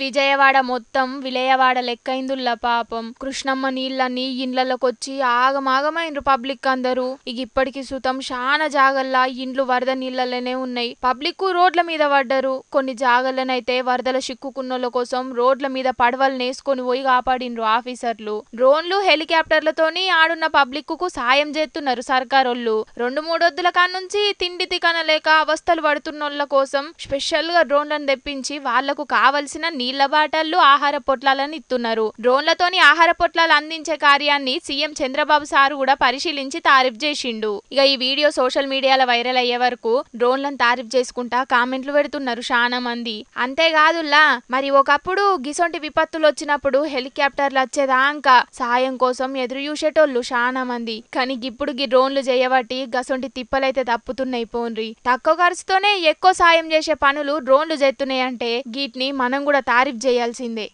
విజయవాడ మొత్తం విలయవాడ లెక్కైందుల్లా పాపం. కృష్ణమ్మ నీళ్ళని ఇండ్లలోకొచ్చి ఆగమాగమైండ్రు పబ్లిక్ అందరూ. ఇక ఇప్పటికి సుతం చాలా జాగల్లా ఇండ్లు వరద నీళ్ళలోనే ఉన్నాయి. పబ్లిక్ రోడ్ల మీద పడ్డరు కొన్ని జాగలనైతే వరదల చిక్కుకున్నోళ్ళ కోసం రోడ్ల మీద పడవలు నేసుకొని పోయి కాపాడిండ్రు ఆఫీసర్లు. డ్రోన్లు హెలికాప్టర్లతోని ఆడున్న పబ్లిక్కు సాయం చేస్తున్నారు సర్కారోళ్ళు. రెండు మూడొద్దుల కానుంచి తిండి తికనలేక అవస్థలు పడుతున్నోళ్ళ కోసం స్పెషల్గా డ్రోన్లను తెప్పించి వాళ్ళకు కావలసిన నీళ్ళ బాటళ్ళు ఆహార పొట్లాలను ఇస్తున్నారు డ్రోన్లతోని ఆహార పొట్లాలు అందించే కార్యాన్ని సీఎం చంద్రబాబు సారు కూడా పరిశీలించి తారీఫ్ చేసిండు. ఇక ఈ వీడియో సోషల్ మీడియాలో వైరల్ అయ్యే వరకు డ్రోన్లను తారీఫ్ చేసుకుంటా కామెంట్లు పెడుతున్నారు చాలా మంది. అంతేకాదుల్లా మరి ఒకప్పుడు గిసొంటి విపత్తులు వచ్చినప్పుడు హెలికాప్టర్లు వచ్చేదాంక సాయం కోసం ఎదురు చూసేటోళ్ళు చాలా మంది. కానీ ఇప్పుడు గి డ్రోన్లు చేయబట్టి గసొంటి తిప్పలైతే తప్పుతున్నాయి పోన్రి. తక్కువ ఖర్చుతోనే ఎక్కువ సాయం చేసే పనులు డ్రోన్లు చేస్తున్నాయి అంటే గీటిని మనం కూడా తారీఫ్ చేయాల్సిందే.